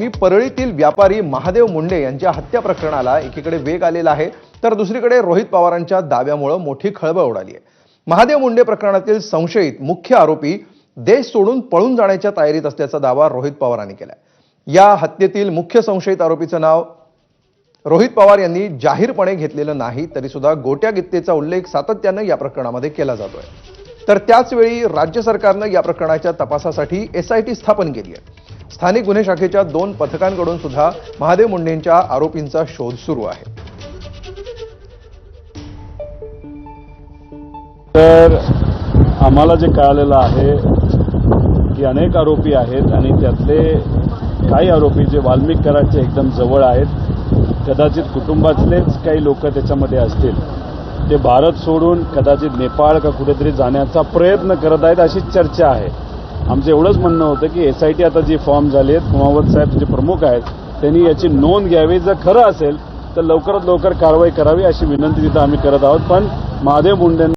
बातमी परळीतील व्यापारी महादेव मुंडे यांच्या हत्या प्रकरणाला एकीकडे वेग आलेला आहे तर दुसरीकडे रोहित पवारांच्या दाव्यामुळे मोठी खळबळ उडाली आहे. महादेव मुंडे प्रकरणातील संशयित मुख्य आरोपी देश सोडून पळून जाण्याच्या तयारीत असल्याचा दावा रोहित पवारांनी केला या हत्येतील मुख्य संशयित आरोपीचं नाव रोहित पवार यांनी जाहीरपणे घेतलेलं नाही तरी सुद्धा गोट्या गित्तेचा उल्लेख सातत्यानं या प्रकरणामध्ये केला जातोय. तर त्याच वेळी राज्य सरकारनं या प्रकरणाच्या तपासासाठी एसआयटी स्थापन केली आहे. स्थानिक गुन्हे शाखेच्या दोन पथकांकडून सुद्धा महादेव मुंडेंच्या आरोपींचा शोध सुरू आहे. तर आम्हाला जे कळालेलं आहे की अनेक आरोपी आहेत आणि त्यातले काही आरोपी जे वाल्मिक कराडचे एकदम जवळ आहेत कदाचित कुटुंबातलेच काही लोक त्याच्यामध्ये असतील. ते भारत सोडून कदाचित नेपाळ का कुठेतरी जाण्याचा प्रयत्न करत आहेत अशी चर्चा आहे. आमचं एवढंच म्हणणं होतं की एस आय टी आता जी फॉर्म झाले आहेत कुमावत साहेब जे प्रमुख आहेत त्यांनी याची नोंद घ्यावी. जर खरं असेल तर लवकरात लवकर कारवाई करावी अशी विनंती तिथं आम्ही करत आहोत. पण महादेव मुंडेंना